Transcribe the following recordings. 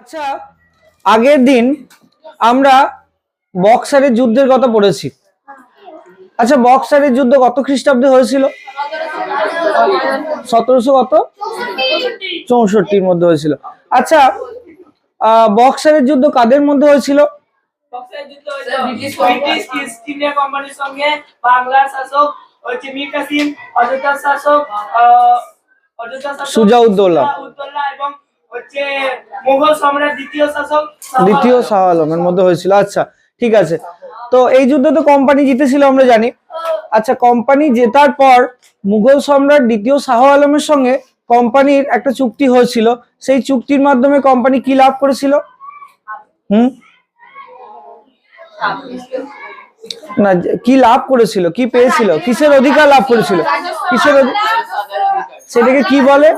আচ্ছা আগের দিন আমরা বক্সারের যুদ্ধের কথা পড়েছি। আচ্ছা বক্সারের যুদ্ধ কত খ্রিস্টাব্দে হয়েছিল? সতেরোশো কত? চৌষট্টির মধ্যে হয়েছিল। আচ্ছা বক্সারের যুদ্ধ কাদের মধ্যে হয়েছিল? সুজাউদ্দৌলা। সুজাউদ্দৌলা এবং হচ্ছে মুঘল সম্রাট দ্বিতীয় শাসক শাহ দ্বিতীয় শাহ আলমের মধ্যে হয়েছিল। আচ্ছা ঠিক আছে। তো এই যুদ্ধে তো কোম্পানি জিতেছিল আমরা জানি। আচ্ছা কোম্পানি জেতার পর মুঘল সম্রাট দ্বিতীয় শাহ আলমের সঙ্গে কোম্পানির একটা চুক্তি হয়েছিল। সেই চুক্তির মাধ্যমে কোম্পানি কি লাভ করেছিল? হুম? না কি লাভ করেছিল? কি পেয়েছিল? কিসের অধিকার লাভ করেছিল? কিসের সেটাকে কি বলে?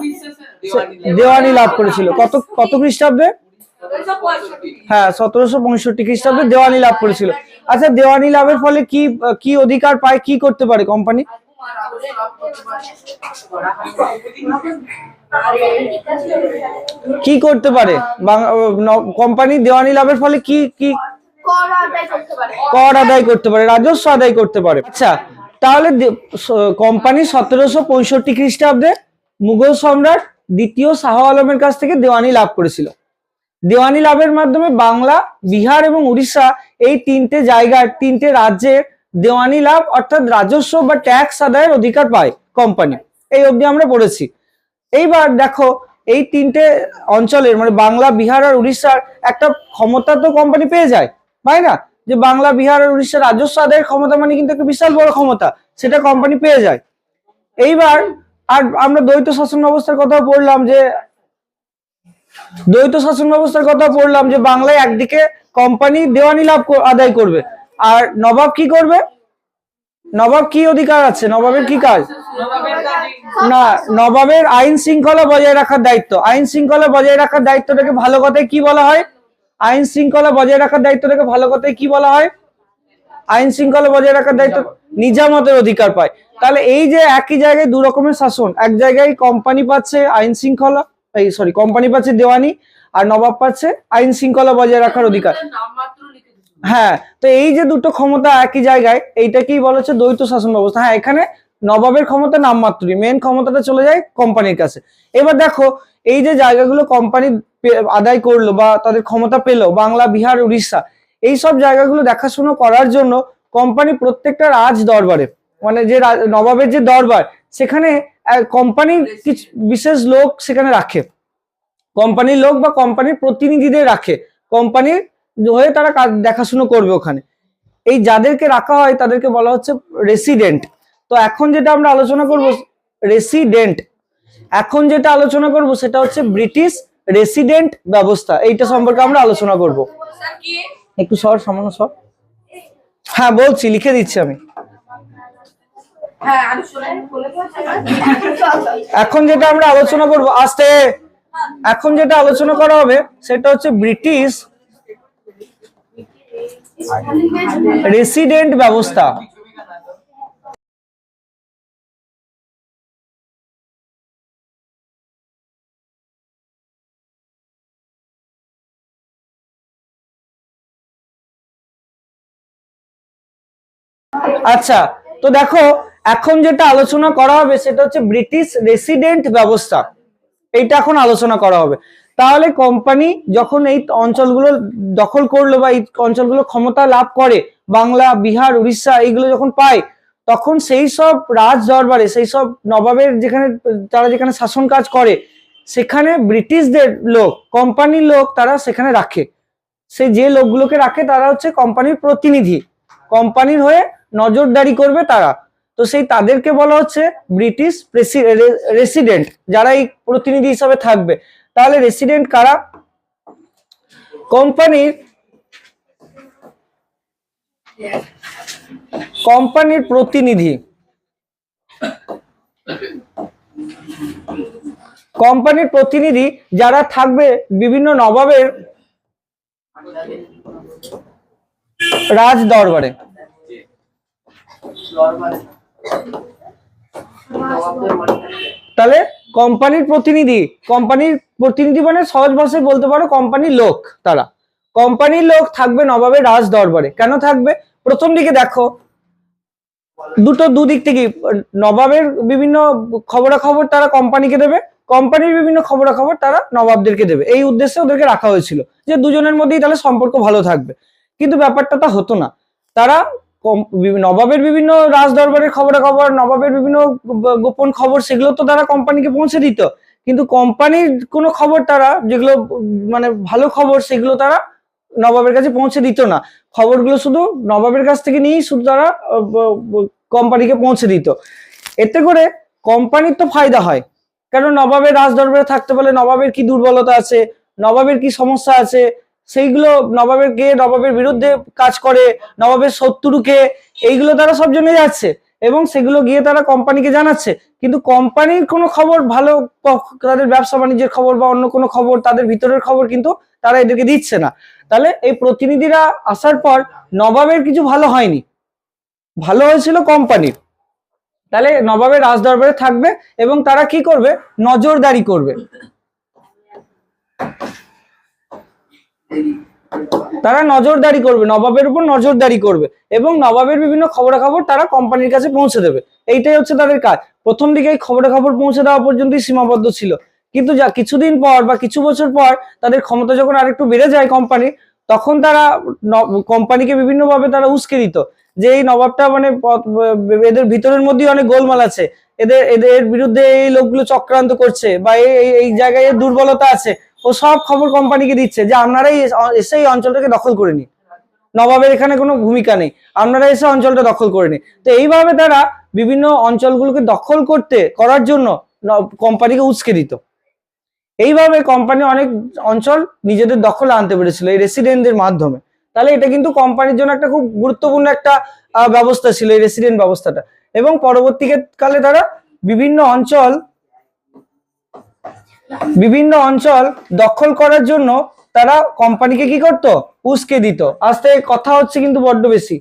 দেওয়ানি লাভ করেছিল। কত কত খ্রিস্টাব্দে? হ্যাঁ সতেরোশো পঁয়ষট্টি খ্রিস্টাব্দে দেওয়ানি লাভ করেছিল। আচ্ছা দেওয়ানি লাভের ফলে কি কি অধিকার পায় কি করতে পারে কোম্পানি কি করতে পারে? কোম্পানি দেওয়ানি লাভের ফলে কি কি কর আদায় করতে পারে। কর আদায় করতে পারে রাজস্ব আদায় করতে পারে। আচ্ছা তাহলে দে- কোম্পানি সতেরোশো পঁয়ষট্টি খ্রিস্টাব্দে মুঘল সম্রাট দ্বিতীয় শাহ আলমের কাছ থেকে দেওয়ানি লাভ করেছিল। দেওয়ানি লাভের মাধ্যমে বাংলা, বিহার এবং উড়িষ্যা এই তিনটে জায়গার তিনটে রাজ্যের দেওয়ানি লাভ অর্থাৎ রাজস্ব বা ট্যাক্স আদায়ের অধিকার পায় কোম্পানি এই অবধি আমরা পড়েছি। এইবার দেখো, এই তিনটে অঞ্চলের মানে বাংলা, বিহার আর উড়িষ্যার একটা ক্ষমতা তো কোম্পানি পেয়ে যায়, তাই না? যে বাংলা, বিহার আর উড়িষ্যার রাজস্ব আদায়ের ক্ষমতা মানে কিন্তু একটা বিশাল বড় ক্ষমতা, সেটা কোম্পানি পেয়ে যায়। এইবার আর আমরা দ্বৈত শাসন ব্যবস্থার কথা পড়লাম যে, দ্বৈত শাসন ব্যবস্থার কথা পড়লাম যে বাংলায় একদিকে কোম্পানি দেওয়ানি লাভ আদায় করবে। আর নবাব কি করবে? নবাব কি অধিকার আছে? নবাবের কি কাজ? না, নবাবের আইন শৃঙ্খলা বজায় রাখার দায়িত্ব। আইন শৃঙ্খলা বজায় রাখার দায়িত্বটাকে ভালো কথায় কি বলা হয়? আইন শৃঙ্খলা বজায় রাখার দায়িত্বটাকে ভালো কথায় কি বলা হয়? আইন শৃঙ্খলা বজায় রাখার দায়িত্ব নিজামতের অধিকার পায়। তাহলে এই যে একই জায়গায় দু রকমের শাসন, এক জায়গায় কোম্পানি পাচ্ছে আইন শৃঙ্খলা, এই সরি কোম্পানি পাচ্ছে দেওয়ানি আর নবাব পাচ্ছে আইন শৃঙ্খলা বজায় রাখার অধিকার। হ্যাঁ তো এই যে দুটো ক্ষমতা একই জায়গায়, এইটাকেই বলা হচ্ছে দ্বৈত শাসন ব্যবস্থা। হ্যাঁ এখানে নবাবের ক্ষমতা নামমাত্রই মেন ক্ষমতাটা চলে যায় কোম্পানির কাছে। এবার দেখো, এই যে জায়গাগুলো কোম্পানি আদায় করল বা তাদের ক্ষমতা পেল, বাংলা, বিহার, উড়িষ্যা, এই সব জায়গাগুলো দেখাশুনো করার জন্য কোম্পানি প্রত্যেকটা রাজ দরবারে মানে যে নবাবের যে দরবার সেখানে কোম্পানির কিছু বিশেষ লোক সেখানে রাখে। কোম্পানির লোক বা কোম্পানির প্রতিনিধিদের রাখে। কোম্পানির হয়ে তারা কাজ দেখাশুনো করবে ওখানে। এই যাদেরকে রাখা হয় তাদেরকে বলা হচ্ছে রেসিডেন্ট তো এখন যেটা আমরা আলোচনা করব রেসিডেন্ট এখন যেটা আলোচনা করব সেটা হচ্ছে ব্রিটিশ রেসিডেন্ট ব্যবস্থা। এইটা সম্পর্কে আমরা আলোচনা করব। একটু সর সামান্য সর। হ্যাঁ বলছি লিখে দিচ্ছি আমি। এখন যেটা আমরা আলোচনা করব, আস্তে। এখন যেটা আলোচনা করা হবে, সেটা হচ্ছে ব্রিটিশ রেসিডেন্ট ব্যবস্থা। আচ্ছা তো দেখো এখন যেটা আলোচনা করা হবে সেটা হচ্ছে ব্রিটিশ রেসিডেন্ট ব্যবস্থা। এইটা এখন আলোচনা করা হবে। তাহলে কোম্পানি যখন এই অঞ্চলগুলো দখল করল বা এই অঞ্চলগুলো ক্ষমতা লাভ করে, বাংলা, বিহার, উড়িষ্যা এইগুলো যখন পায়, তখন সেই সব রাজ দরবারে, সেই সব নবাবের যেখানে, তারা যেখানে শাসন কাজ করে, সেখানে ব্রিটিশদের লোক কোম্পানির লোক তারা সেখানে রাখে। সে যে লোকগুলোকে রাখে তারা হচ্ছে কোম্পানির প্রতিনিধি। কোম্পানির হয়ে নজরদারি করবে তারা। তো সেই তাদেরকে বলা হচ্ছে ব্রিটিশ রেসিডেন্ট যারা এই প্রতিনিধি হিসাবে থাকবে। তাহলে রেসিডেন্ট কারা? কোম্পানির কোম্পানির প্রতিনিধি। কোম্পানির প্রতিনিধি যারা থাকবে বিভিন্ন নবাবের রাজ দরবারে তাহলে কোম্পানির প্রতিনিধি কোম্পানির প্রতিনিধি মানে সহজ ভাষায় বলতে পারো কোম্পানির লোক তারা। কোম্পানির লোক থাকবে নবাবের রাজ দরবারে। কেন থাকবে? প্রথম দিকে দেখো, দুটো দুদিক থেকে নবাবের বিভিন্ন খবরাখবর তারা কোম্পানিকে দেবে, কোম্পানির বিভিন্ন খবরাখবর তারা নবাবদেরকে দেবে। এই উদ্দেশ্যে ওদেরকে রাখা হয়েছিল যে দুজনের মধ্যেই তাহলে সম্পর্ক ভালো থাকবে। কিন্তু ব্যাপারটা তা হতো না। তারা নবাবের বিভিন্ন রাজ দরবারের খবরাখবর, নবাবের বিভিন্ন গোপন খবর, সেগুলো তো তারা কোম্পানিকে পৌঁছে দিত। কিন্তু কোম্পানির কোনো খবর তারা, যেগুলো মানে ভালো খবর, সেগুলো তারা নবাবের কাছে পৌঁছে দিত না। খবরগুলো শুধু নবাবের কাছ থেকে নিয়েই শুধু তারা কোম্পানিকে পৌঁছে দিত। এতে করে কোম্পানির তো ফায়দা হয়। কারণ নবাবের রাজ দরবারে থাকতে পারলে নবাবের কি দুর্বলতা আছে, নবাবের কি সমস্যা আছে সেইগুলো নবাবের কে নবাবের বিরুদ্ধে কাজ করে, নবাবের শত্রুকে, এইগুলো তারা সব জেনে যাচ্ছে এবং সেগুলো গিয়ে তারা কোম্পানিকে জানাচ্ছে। কিন্তু কোম্পানির কোনো খবর ভালো তাদের ব্যবসা বাণিজ্যের খবর বা অন্য কোনো খবর, তাদের ভিতরের খবর কিন্তু তারা এদেরকে দিচ্ছে না। তাহলে এই প্রতিনিধিরা আসার পর নবাবের কিছু ভালো হয়নি। ভালো হয়েছিল কোম্পানির। তাহলে নবাবের রাজ দরবারে থাকবে এবং তারা কি করবে? নজরদারি করবে। তারা নজরদারি করবে, নবাবের উপর নজরদারি করবে এবং নবাবের বিভিন্ন খবরাখবর তারা কোম্পানির কাছে পৌঁছে দেবে। এইটাই হচ্ছে তাদের কাজ। প্রথম দিকে এই খবরাখবর পৌঁছে দেওয়া পর্যন্তই সীমাবদ্ধ ছিল। কিন্তু যা কিছুদিন পর বা কিছু বছর পর তাদের ক্ষমতা যখন আরেকটু বেড়ে যায় কোম্পানি তখন তারা কোম্পানিকে বিভিন্নভাবে তারা উস্কে দিত যে এই নবাবটা মানে এদের ভিতরের মধ্যেই অনেক গোলমাল আছে। এদের এদের বিরুদ্ধে এই লোকগুলো চক্রান্ত করছে বা এই- এই জায়গায় দুর্বলতা আছে। ও সব খবর কোম্পানিকে দিচ্ছে যে আপনারাই এস- এই অঞ্চলটাকে দখল করে নিন। নবাবের এখানে কোনো ভূমিকা নেই। আপনারা এসে অঞ্চলটা দখল করে নিন। তো এইভাবে তারা বিভিন্ন অঞ্চলগুলোকে দখল করতে, করার জন্য কোম্পানিকে উস্কে দিত। এইভাবে কোম্পানি অনেক অঞ্চল নিজেদের দখলে আনতে পেরেছিল এই রেসিডেন্টদের মাধ্যমে। তাহলে এটা কিন্তু কোম্পানির জন্য একটা খুব গুরুত্বপূর্ণ একটা ব্যবস্থা ছিল এই রেসিডেন্ট ব্যবস্থাটা। এবং পরবর্তীকালে তারা বিভিন্ন অঞ্চল বিভিন্ন অঞ্চল দখল করার জন্য তারা কোম্পানিকে কি করত? উস্কে দিত। আস্তে কথা হচ্ছে কিন্তু বড্ড বেশি।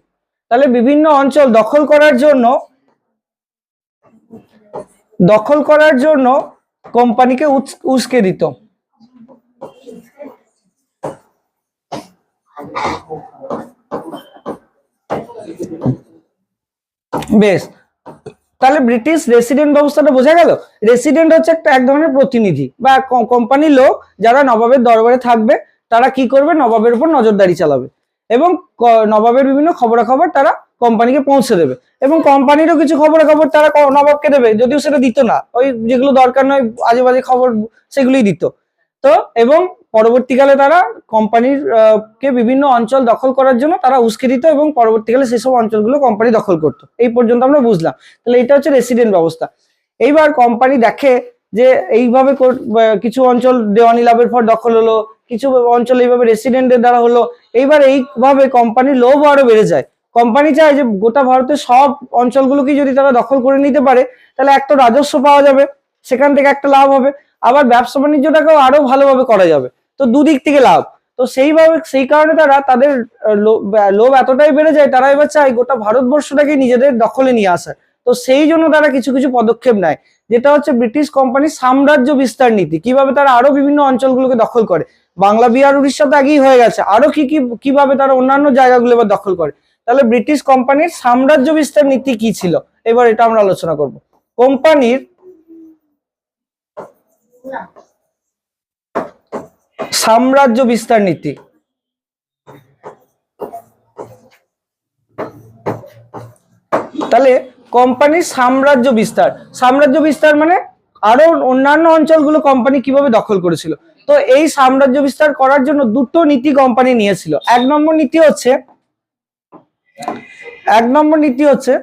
তাহলে বিভিন্ন অঞ্চল দখল করার জন্য, দখল করার জন্য কোম্পানিকে উস- উস্কে দিত। বেশ। তাহলে ব্রিটিশ রেসিডেন্ট ব্যবস্থাটা বোঝা গেল? রেসিডেন্ট হচ্ছে একটা এক ধরনের প্রতিনিধি বা কোম্পানির লোক যারা নবাবের দরবারে থাকবে, তারা কি করবে? নবাবের উপর নজরদারি চালাবে এবং নবাবের বিভিন্ন খবরাখবর তারা কোম্পানিকে পৌঁছে দেবে এবং কোম্পানিরও কিছু খবরাখবর তারা নবাবকে দেবে, যদিও সেটা দিত না। ওই যেগুলো দরকার নয় আজে বাজে খবর সেগুলোই দিত। তো এবং পরবর্তীকালে তারা কোম্পানির কে বিভিন্ন অঞ্চল দখল করার জন্য তারা উস্কে দিত এবং পরবর্তীকালে সেসব অঞ্চলগুলো কোম্পানি দখল করতো। এই পর্যন্ত আমরা বুঝলাম। তাহলে এটা হচ্ছে রেসিডেন্ট ব্যবস্থা। এইবার কোম্পানি দেখে যে এইভাবে কিছু অঞ্চল দেওয়ানি লাভের পর দখল হলো, কিছু অঞ্চল এইভাবে রেসিডেন্টের দ্বারা হলো, এইবার এইভাবে কোম্পানির লোভ আরও বেড়ে যায়। কোম্পানি চায় যে গোটা ভারতের সব অঞ্চলগুলোকে যদি তারা দখল করে নিতে পারে, তাহলে একটা রাজস্ব পাওয়া যাবে, সেখান থেকে একটা লাভ হবে। আবার ব্যবসা বাণিজ্যটাকেও আরও ভালোভাবে করা যাবে। তো দুদিক থেকে লাভ। তো সেইভাবে, সেই কারণে তারা তাদের লোভ এতটাই বেড়ে যায়, তারা এবার চায় গোটা ভারতবর্ষটাকে নিজেদের দখলে নিয়ে আসার। তো সেই জন্য তারা কিছু কিছু পদক্ষেপ নেয়। যেটা হচ্ছে ব্রিটিশ কোম্পানির সাম্রাজ্য বিস্তার নীতি। কীভাবে তারা আরও বিভিন্ন অঞ্চলগুলোকে দখল করে? বাংলা, বিহার, উড়িষ্যা তো আগেই হয়ে গেছে। আরও কি কি, কীভাবে তারা অন্যান্য জায়গাগুলো এবার দখল করে? তাহলে ব্রিটিশ কোম্পানির সাম্রাজ্য বিস্তার নীতি কি ছিল? এবার এটা আমরা আলোচনা করব। কোম্পানির সাম্রাজ্য বিস্তার নীতি। তাহলে কোম্পানির সাম্রাজ্য বিস্তার। সাম্রাজ্য বিস্তার মানে আরও অন্যান্য অঞ্চলগুলো কোম্পানি কীভাবে দখল করেছিল। তো এই সাম্রাজ্য বিস্তার করার জন্য দুটো নীতি কোম্পানি নিয়েছিল। এক নম্বর নীতি হচ্ছে, এক নম্বর নীতি হচ্ছে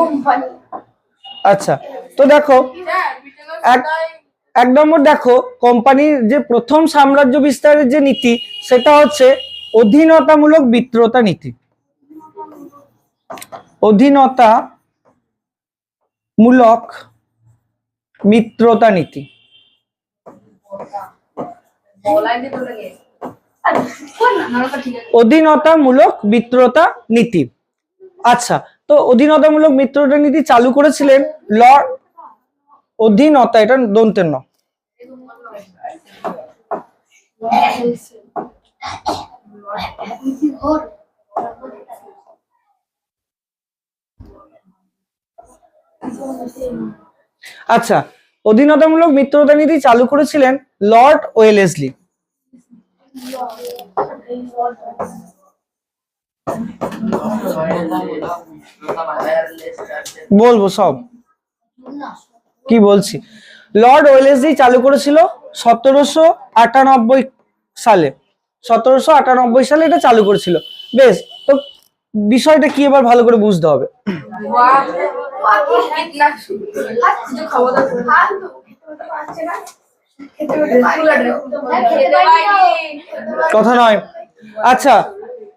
কোম্পানি আচ্ছা তো দেখো, এক নম্বর দেখো, কোম্পানির যে প্রথম সাম্রাজ্য বিস্তারের যে নীতি, সেটা হচ্ছে অধীনতামূলক বিত্রতা নীতি। অধীনতা মূলক মিত্রতা নীতি। অধীনতামূলক মিত্রতা নীতি। আচ্ছা তো অধীনতামূলক মিত্রতা নীতি চালু করেছিলেন লর্ড অধীনতা, এটা দন্তের ন আচ্ছা অধীনতামূলক মিত্রতা নীতি চালু করেছিলেন লর্ড ওয়েলেসলি। বলব সব। কি বলছি? লর্ড ওয়েলেসলি চালু করেছিল সতেরোশো আটানব্বই সালে। সতেরোশো আটানব্বই সালে এটা চালু করেছিল। বেশ, তো বিষয়টা কি এবার ভালো করে বুঝতে হবে। কথা নয়। আচ্ছা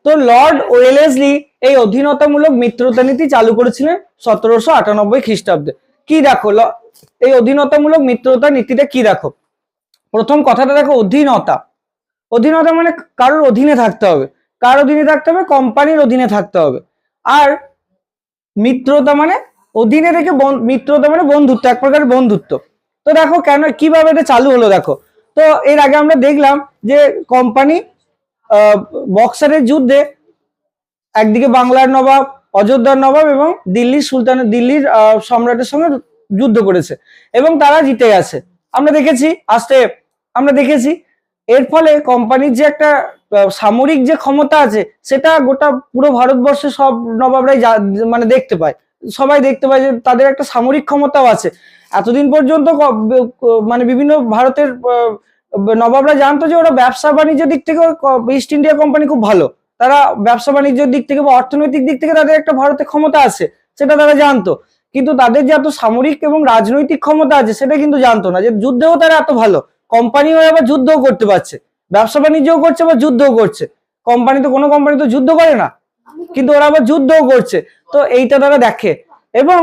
তো লর্ড ওয়েলেসলি এই অধীনতামূলক মিত্রতা নীতি চালু করেছিলেন সতেরোশো আটানব্বই খ্রিস্টাব্দে। কি দেখো এই অধীনতামূলক মিত্রতা নীতিটা কি দেখো? প্রথম কথাটা দেখো, অধীনতা। অধীনতা মানে কারোর অধীনে থাকতে হবে। কার অধীনে থাকতে হবে? কোম্পানির অধীনে থাকতে হবে। আর মিত্রতা মানে অধীনে থেকে মিত্রতা মানে বন্ধুত্ব, এক প্রকার বন্ধুত্ব। তো দেখো কেন, কীভাবে এটা চালু হলো দেখো। তো এর আগে আমরা দেখলাম যে কোম্পানি বক্সারের যুদ্ধে একদিকে বাংলার নবাব, অযোধ্যার নবাব এবং দিল্লির সুলতান, দিল্লির সম্রাটের সঙ্গে যুদ্ধ করেছে এবং তারা জিতে গেছে। আমরা দেখেছি আস্তে আমরা দেখেছি, এর ফলে কোম্পানির যে একটা সামরিক যে ক্ষমতা আছে, সেটা গোটা পুরো ভারতবর্ষে সব নবাবরাই মানে দেখতে পায়। সবাই দেখতে পায় যে তাদের একটা সামরিক ক্ষমতাও আছে। এতদিন পর্যন্ত মানে বিভিন্ন ভারতের নবাবরা জানতো যে ওরা ব্যবসা বাণিজ্যের দিক থেকে ইস্ট ইন্ডিয়া কোম্পানি খুব ভালো। তারা ব্যবসা বাণিজ্যের দিক থেকে বা অর্থনৈতিক দিক থেকে তাদের একটা ভারতে ক্ষমতা আছে, সেটা তারা জানতো। কিন্তু তাদের যে এত সামরিক এবং রাজনৈতিক ক্ষমতা আছে, সেটা কিন্তু জানতো না যে যুদ্ধেও তারা এত ভালো। কোম্পানি হয়ে আবার যুদ্ধও করতে পারছে। ব্যবসা বাণিজ্যও করছে বা যুদ্ধও করছে। কোম্পানি তো কোনো কোম্পানি তো যুদ্ধ করে না। কিন্তু ওরা আবার যুদ্ধও করছে। তো এইটা তারা দেখে। এবং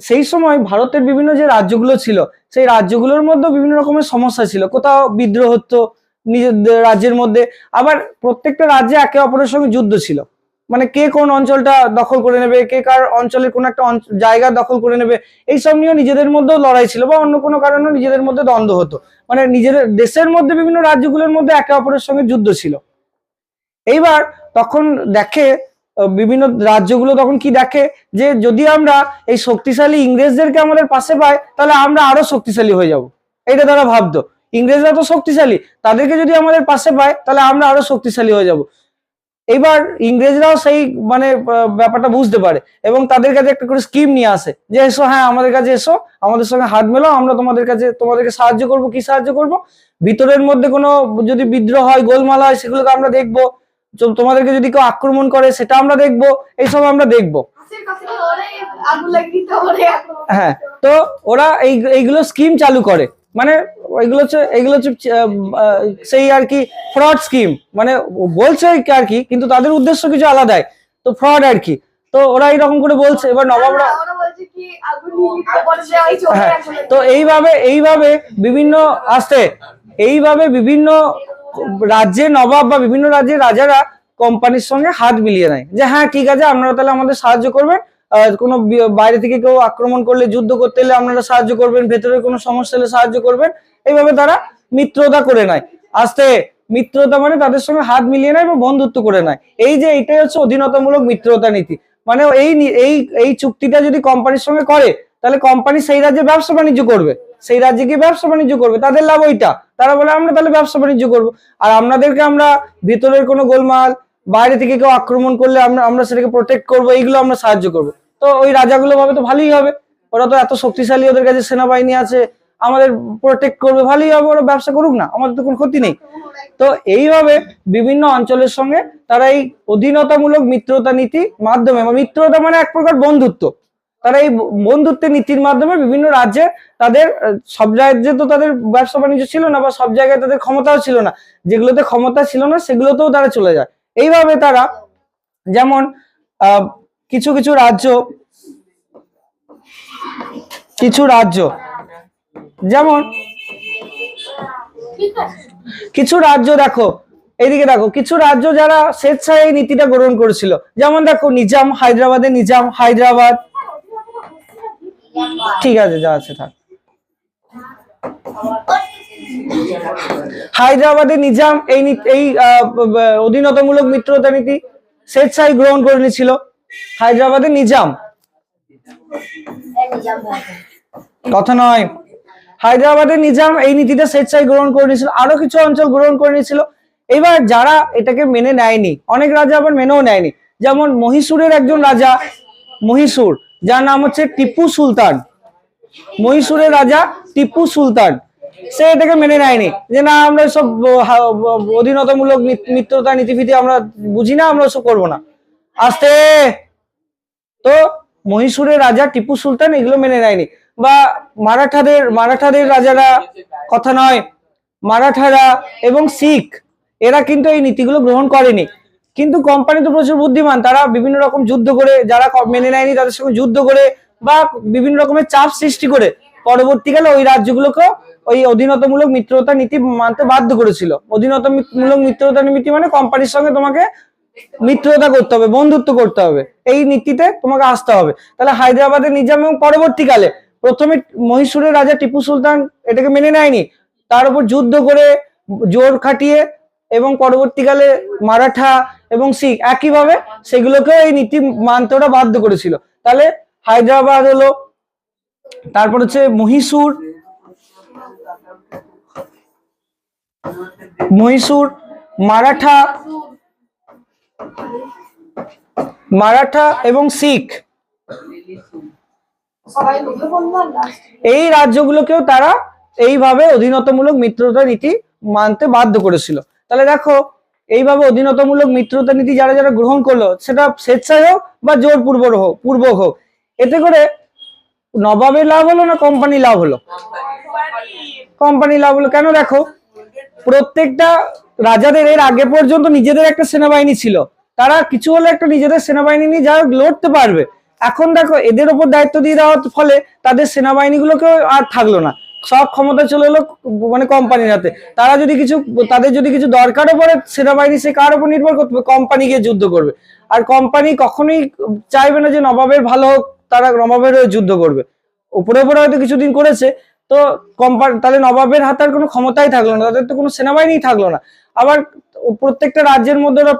সেই সময় ভারতের বিভিন্ন যে রাজ্যগুলো ছিল, সেই রাজ্যগুলোর মধ্যে বিভিন্ন রকমের সমস্যা ছিল। কোথাও বিদ্রোহ হতো নিজেদের রাজ্যের মধ্যে। আবার প্রত্যেকটা রাজ্যে একে অপরের সঙ্গে যুদ্ধ ছিল। মানে কে কোন অঞ্চলটা দখল করে নেবে, কে কার অঞ্চলের কোন একটা জায়গা দখল করে নেবে, এইসব নিয়েও নিজেদের মধ্যেও লড়াই ছিল বা অন্য কোনো কারণেও নিজেদের মধ্যে দ্বন্দ্ব হতো। মানে নিজেদের দেশের মধ্যে বিভিন্ন রাজ্যগুলোর মধ্যে একে অপরের সঙ্গে যুদ্ধ ছিল। এইবার তখন দেখে বিভিন্ন রাজ্যগুলো তখন কি দেখে? যে যদি আমরা এই শক্তিশালী ইংরেজদেরকে আমাদের পাশে পাই, তাহলে আমরা আরও শক্তিশালী হয়ে যাব। এটা তারা ভাবতো। ইংরেজরা তো শক্তিশালী। তাদেরকে যদি আমাদের পাশে পায়, তাহলে আমরা আরও শক্তিশালী হয়ে যাব। এবার ইংরেজরাও সেই মানে ব্যাপারটা বুঝতে পারে এবং তাদের কাছে একটা করে স্কিম নিয়ে আসে যে, এসো হ্যাঁ আমাদের কাছে এসো, আমাদের সঙ্গে হাত মেলাও, আমরা তোমাদের কাছে, তোমাদেরকে সাহায্য করব। কি সাহায্য করব? ভিতরের মধ্যে কোনো যদি বিদ্রোহ হয়, গোলমাল হয়, সেগুলোকে আমরা দেখব। তোমাদেরকে যদি কেউ আক্রমণ করে সেটা আমরা দেখব এইসব আমরা দেখব। হ্যাঁ তো ওরা এই এইগুলো স্কিম চালু করে। মানে এগুলো হচ্ছে এগুলো হচ্ছে সেই আর কি ফ্রড স্কিম মানে বলছে আর কি কিন্তু তাদের উদ্দেশ্য কিছু আলাদাই তো ফ্রড আর কি। তো ওরা এইরকম করে বলছে এবার নবাবরা ওরা বলছে কি আগুন নিয়ে দিতে বলে যে ওই চলে হ্যাঁ তো এইভাবে এইভাবে বিভিন্ন আসতে এইভাবে বিভিন্ন রাজ্যে নবাব বা বিভিন্ন রাজ্যের রাজারা কোম্পানির সঙ্গে হাত মিলিয়ে নেয়। যে হ্যাঁ ঠিক আছে, আপনারা তাহলে আমাদের সাহায্য করবেন। কোনো বাইরে থেকে কেউ আক্রমণ করলে, যুদ্ধ করতে এলে আপনারা সাহায্য করবেন, ভেতরে কোনো সমস্যা হলে সাহায্য করবেন। এইভাবে তারা মিত্রতা করে নেয়। আস্তে, মিত্রতা মানে তাদের সঙ্গে হাত মিলিয়ে নেয় এবং বন্ধুত্ব করে নেয়। এই যে এইটাই হচ্ছে অধীনতামূলক মিত্রতা নীতি। মানে এই এই এই চুক্তিটা যদি কোম্পানির সঙ্গে করে, তাহলে কোম্পানি সেই রাজ্যে ব্যবসা বাণিজ্য করবে। সেই রাজ্যে গিয়ে ব্যবসা বাণিজ্য করবে, তাদের লাভ ওইটা। তারা বলে, আমরা তাহলে ব্যবসা বাণিজ্য করব। আর আপনাদেরকে আমরা ভিতরের কোনো গোলমাল, বাইরে থেকে কেউ আক্রমণ করলে আমরা আমরা সেটাকে প্রোটেক্ট করব, এইগুলো আমরা সাহায্য করব। তো ওই রাজাগুলো ভাবে তো ভালোই হবে। ওরা তো এত শক্তিশালী, ওদের কাছে সেনাবাহিনী আছে, আমাদের প্রোটেক্ট করবে, ভালোই হবে, ওরা ব্যবসা করুক না, আমাদের তো কোনো ক্ষতি নেই। তো এইভাবে বিভিন্ন অঞ্চলের সঙ্গে তারা এই অধীনতামূলক মিত্রতা নীতি মাধ্যমে মিত্রতা মানে এক প্রকার বন্ধুত্ব। তারা এই বন্ধুত্বের নীতির মাধ্যমে বিভিন্ন রাজ্যে তাদের, সব রাজ্যে তো তাদের ব্যবসা বাণিজ্য ছিল না বা সব জায়গায় তাদের ক্ষমতাও ছিল না। যেগুলোতে ক্ষমতা ছিল না, সেগুলোতেও তারা চলে যায়। এইভাবে তারা যেমন কিছু কিছু রাজ্য কিছু রাজ্য, যেমন, কিছু রাজ্য দেখো, এইদিকে দেখো, কিছু রাজ্য যারা স্বেচ্ছায় এই নীতিটা গ্রহণ করেছিল। যেমন দেখো, নিজাম হায়দ্রাবাদের নিজাম হায়দ্রাবাদ ঠিক আছে, যা আছে থাক। হায়দ্রাবাদের নিজাম, এই এই অধীনতামূলক মিত্রতা নীতি স্বেচ্ছায় গ্রহণ করে নিয়েছিল। হায়দ্রাবাদে নিজাম। কথা নয়। হায়দ্রাবাদের নিজাম এই নীতিটা স্বেচ্ছায় গ্রহণ করে নিয়েছিল, আরও কিছু অঞ্চল গ্রহণ করে নিয়েছিল। এবার যারা এটাকে মেনে নেয়নি, অনেক রাজা আবার মেনেও নেয়নি। যেমন মহীশূরের একজন রাজা, মহীশূর যার নাম হচ্ছে টিপু সুলতান। মহীশূরের রাজা টিপু সুলতান। সে এটাকে মেনে নেয়নি। যে না, আমরা সব অধীনতামূলক মিত্রতা নীতিফিতি আমরা বুঝি না, আমরা সব করব না। আস্তে! তো মহীশূরের রাজা টিপু সুলতান এগুলো মেনে নেয়নি। বা মারাঠাদের মারাঠাদের রাজারা কথা নয়, মারাঠারা এবং শিখ, এরা কিন্তু এই নীতিগুলো গ্রহণ করেনি। কিন্তু কোম্পানি তো প্রচুর বুদ্ধিমান, তারা বিভিন্ন রকম যুদ্ধ করে, যারা মেনে নেয়নি তাদের সঙ্গে যুদ্ধ করে বা বিভিন্ন রকমের চাপ সৃষ্টি করে, পরবর্তীকালে ওই রাজ্যগুলোকে ওই অধীনতামূলক মিত্রতা নীতি মানতে বাধ্য করেছিল। অধীনতামূলক মিত্রতা নীতি মানে কোম্পানির সঙ্গে তোমাকে মিত্রতা করতে হবে, বন্ধুত্ব করতে হবে, এই নীতিতে তোমাকে আসতে হবে। তাহলে হায়দ্রাবাদের নিজাম এবং পরবর্তীকালে প্রথমে মহীশূরের রাজা টিপু সুলতান এটাকে মেনে নেয়নি, তার উপর যুদ্ধ করে জোর খাটিয়ে এবং পরবর্তীকালে মারাঠা এবং শিখ একইভাবে সেগুলোকেও এই নীতি মানতে ওরা বাধ্য করেছিল। তাহলে হায়দ্রাবাদ হলো, তারপর হচ্ছে মহীশূর। মহীশূর, মারাঠা মারাঠা এবং শিখ। এই রাজ্যগুলোকেও তারা এইভাবে অধীনতামূলক মিত্রতা নীতি মানতে বাধ্য করেছিল। তাহলে দেখো এইভাবে অধীনতামূলক মিত্রতা নীতি যারা যারা গ্রহণ করল, সেটা স্বেচ্ছায় হোক বা জোরপূর্বক হোক, পূর্বক হোক, এতে করে নবাবের লাভ হলো না কোম্পানি লাভ হলো? কোম্পানি লাভ হলো। কেন দেখো, প্রত্যেকটা রাজাদের এর আগে পর্যন্ত নিজেদের একটা সেনাবাহিনী ছিল। তারা কিছু হলে একটা নিজেদের সেনাবাহিনী নিয়ে যা লড়তে পারবে। এখন দেখো, এদের ওপর দায়িত্ব দিয়ে দেওয়ার ফলে তাদের সেনাবাহিনীগুলোকে আর থাকল না। সব ক্ষমতা চলে এলো মানে কোম্পানির হাতে। তারা যদি কিছু, তাদের যদি কিছু দরকারও পড়ে, সেনাবাহিনী সে কার উপর নির্ভর করতে কোম্পানি গিয়ে যুদ্ধ করবে। আর কোম্পানি কখনোই চাইবে না যে নবাবের ভালো হোক, তারা নবাবের হয়ে যুদ্ধ করবে। উপরে উপরে হয়তো কিছুদিন করেছে, তো কোম্পানি, তাহলে নবাবের হাতে আর কোনো ক্ষমতাই থাকল না, তাদের তো কোনো সেনাবাহিনী থাকল না। আবার প্রত্যেকটা রাজ্যের মধ্যে ওরা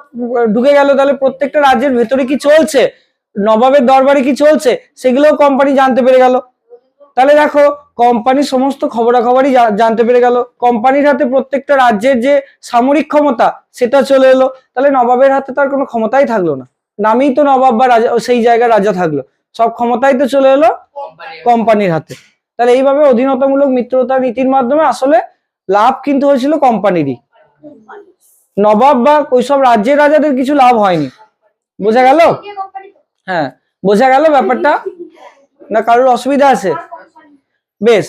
ঢুকে গেল, তাহলে প্রত্যেকটা রাজ্যের ভেতরে কি চলছে? নবাবের দরবারে কি চলছে? সেগুলোও কোম্পানি জানতে পেরে গেল। তাহলে দেখো কোম্পানি সমস্ত খবরাখবরই জানতে পেরে গেল। কোম্পানির হাতে প্রত্যেকটা রাজ্যের যে সামরিক ক্ষমতা সেটা চলে এলো। তাহলে নবাবের হাতে তার কোনো ক্ষমতাই থাকল না। নামেই তো নবাব বা রাজা সেই জায়গায় রাজা থাকল। সব ক্ষমতাই তো চলে এলো কোম্পানির হাতে। তাহলে এইভাবে অধীনতামূলক মিত্রতা নীতির মাধ্যমে আসলে লাভ কিন্তু হয়েছিল কোম্পানিরই। নবাব বা ওইসব রাজ্যের রাজাদের কিছু লাভ হয়নি। বোঝা গেল? হ্যাঁ বোঝা গেল ব্যাপারটা? না কারোর অসুবিধা আছে? বেশ,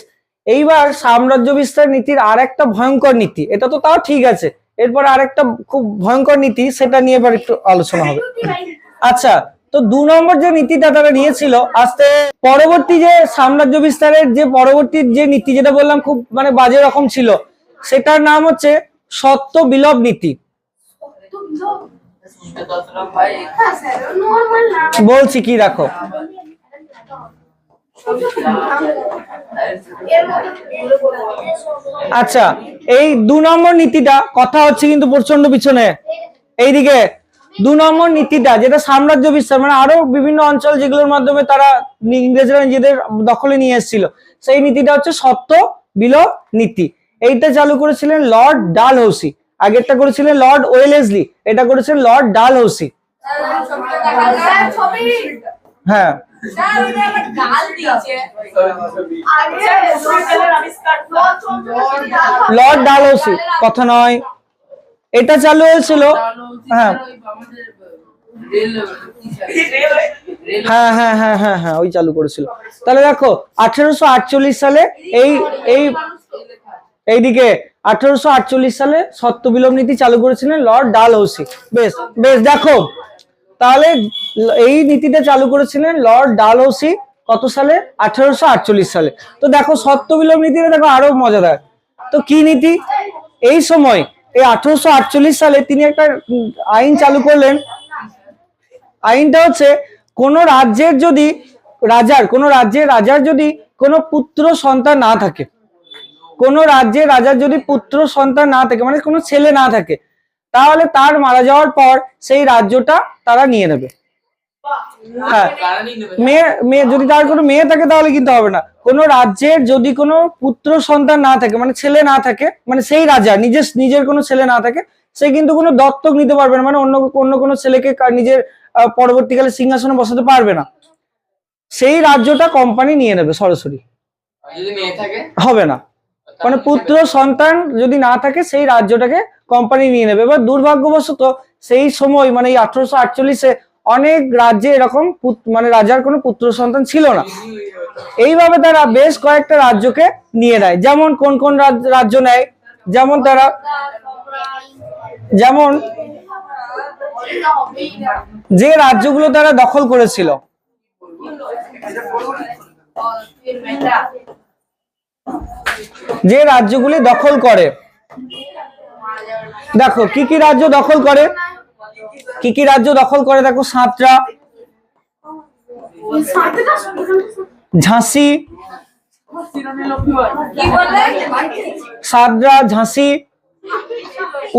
এইবার সাম্রাজ্য বিস্তার নীতির আর একটা ভয়ঙ্কর নীতি, এটা তো তাও ঠিক আছে, এরপর আরেকটা খুব ভয়ঙ্কর নীতি, সেটা নিয়ে এবার একটু আলোচনা হবে আচ্ছা তো দু নম্বর যে নীতিটা তারা নিয়েছিল, আস্তে পরবর্তী যে সাম্রাজ্য বিস্তারের যে পরবর্তী যে নীতি, যেটা বললাম খুব মানে বাজে রকম ছিল, সেটার নাম হচ্ছে সত্য বিলোপ নীতি। বলছি কি, রাখো আচ্ছা এই দু নম্বর নীতিটা, কথা হচ্ছে কিন্তু প্রচণ্ড পিছনে। এইদিকে, দু নম্বর নীতিটা, যেটা সাম্রাজ্য বিস্তার মানে আরও বিভিন্ন অঞ্চল যেগুলোর মাধ্যমে তারা ইংরেজরা নিজেদের দখলে নিয়ে এসেছিল, সেই নীতিটা হচ্ছে সত্য বিলোপ নীতি। এইটা চালু করেছিলেন লর্ড ডাল হৌসি আগেরটা করেছিলেন লর্ড ওয়েলেসলি, এটা করেছিলেন লর্ড ডাল হৌসি হ্যাঁ। লর্ড চন্দ্রশেখর রাজা। লর্ড ডাল হৌসি কথা নয়। এটা চালু হয়েছিল। হ্যাঁ। হ্যাঁ হ্যাঁ হ্যাঁ হ্যাঁ হ্যাঁ ওই চালু করেছিল। তাহলে দেখো আঠেরোশো আটচল্লিশ সালে এই এই এইদিকে আঠেরোশো আটচল্লিশ সালে সত্য বিলোপ নীতি চালু করেছিলেন লর্ড ডাল হৌসি বেশ বেশ দেখো তাহলে এই নীতিটা চালু করেছিলেন লর্ড ডাল হৌসি কত সালে? আঠেরোশো সালে। তো দেখো সত্য বিলোপ দেখো আরও মজাদার। তো কি নীতি? এই সময়, এই আঠারোশো আটচল্লিশ সালে তিনি একটা আইন চালু করলেন। আইনটা হচ্ছে, কোন রাজ্যের যদি রাজার, কোন রাজ্যের রাজার যদি কোনো পুত্র সন্তান না থাকে, কোন রাজ্যের রাজার যদি পুত্র সন্তান না থাকে মানে কোনো ছেলে না থাকে তাহলে তার মারা যাওয়ার পর সেই রাজ্যটা তারা নিয়ে নেবে। হ্যাঁ। মেয়ে মেয়ে যদি তার কোনো মেয়ে থাকে তাহলে কিন্তু হবে না। কোনো রাজ্যের যদি কোনো পুত্র সন্তান না থাকে মানে ছেলে না থাকে মানে সেই রাজা নিজের নিজের কোনো ছেলে না থাকে সে কিন্তু কোনো দত্তক নিতে পারবে না মানে অন্য অন্য কোনো ছেলেকে নিজের পরবর্তীকালে সিংহাসনে বসাতে পারবে না। সেই রাজ্যটা কোম্পানি নিয়ে নেবে সরাসরি। হবে না। মানে পুত্র সন্তান যদি না থাকে সেই রাজ্যটাকে কোম্পানি নিয়ে নেবে। এবার দুর্ভাগ্যবশত সেই সময় মানে এই আঠারোশো আটচল্লিশে অনেক রাজ্যে এরকম মানে রাজার কোনো পুত্র সন্তান ছিল না। এইভাবে তারা বেশ কয়েকটা রাজ্যকে নিয়ে নেয়। যেমন কোন কোন রাজ্য নেয়? যেমন তারা, যেমন যে রাজ্যগুলো তারা দখল করেছিল। যে রাজ্যগুলি দখল করে। দেখো, কি কি রাজ্য দখল করে? কি কি রাজ্য দখল করে? দেখো, সাঁতরা, ঝাঁসি সাদরা ঝাঁসি,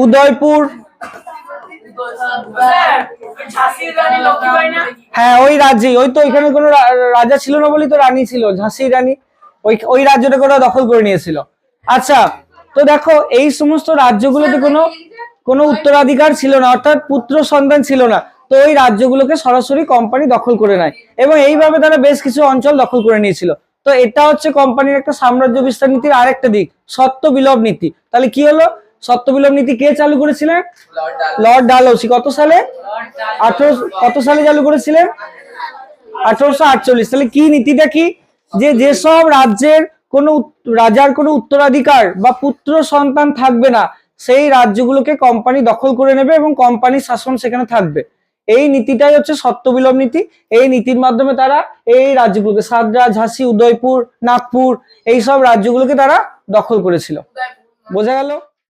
উদয়পুর। হ্যাঁ ওই রাজ্যে, ওই তো ওইখানে কোনো রাজা ছিল না বলি তো রানী ছিল, ঝাঁসি রানী, ওই ওই রাজ্যটাকে ওরা দখল করে নিয়েছিল। আচ্ছা তো দেখো, এই সমস্ত রাজ্যগুলোতে কোনো কোনো উত্তরাধিকার ছিল না, অর্থাৎ পুত্র সন্তান ছিল না। তো ওই রাজ্যগুলোকে সরাসরি কোম্পানি দখল করে নেয় এবং এইভাবে তারা বেশ কিছু অঞ্চল দখল করে নিয়েছিল। তো এটা হচ্ছে কোম্পানির একটা সাম্রাজ্য বিস্তার নীতির আরেকটা দিক, সত্য বিলোপ নীতি। তাহলে কি হলো? সত্য বিলোপ নীতি কে চালু করেছিলেন? Lord Dalhousie. কত সালে? আঠারোশো, কত সালে চালু করেছিলেন? আঠারোশো আটচল্লিশ। তাহলে কি নীতিটা কি? যে যেসব রাজ্যের কোনো রাজার কোনো উত্তরাধিকার বা পুত্র সন্তান থাকবে না, সেই রাজ্যগুলোকে কোম্পানি দখল করে নেবে এবং কোম্পানির শাসন সেখানে থাকবে। এই নীতিটাই হচ্ছে সত্যবিলোপ নীতি। এই নীতির মাধ্যমে তারা এই রাজ্যগুলোকে সাদরা ঝাঁসি, উদয়পুর, নাগপুর এই সব রাজ্যগুলোকে তারা দখল করেছিল। বোঝা গেল?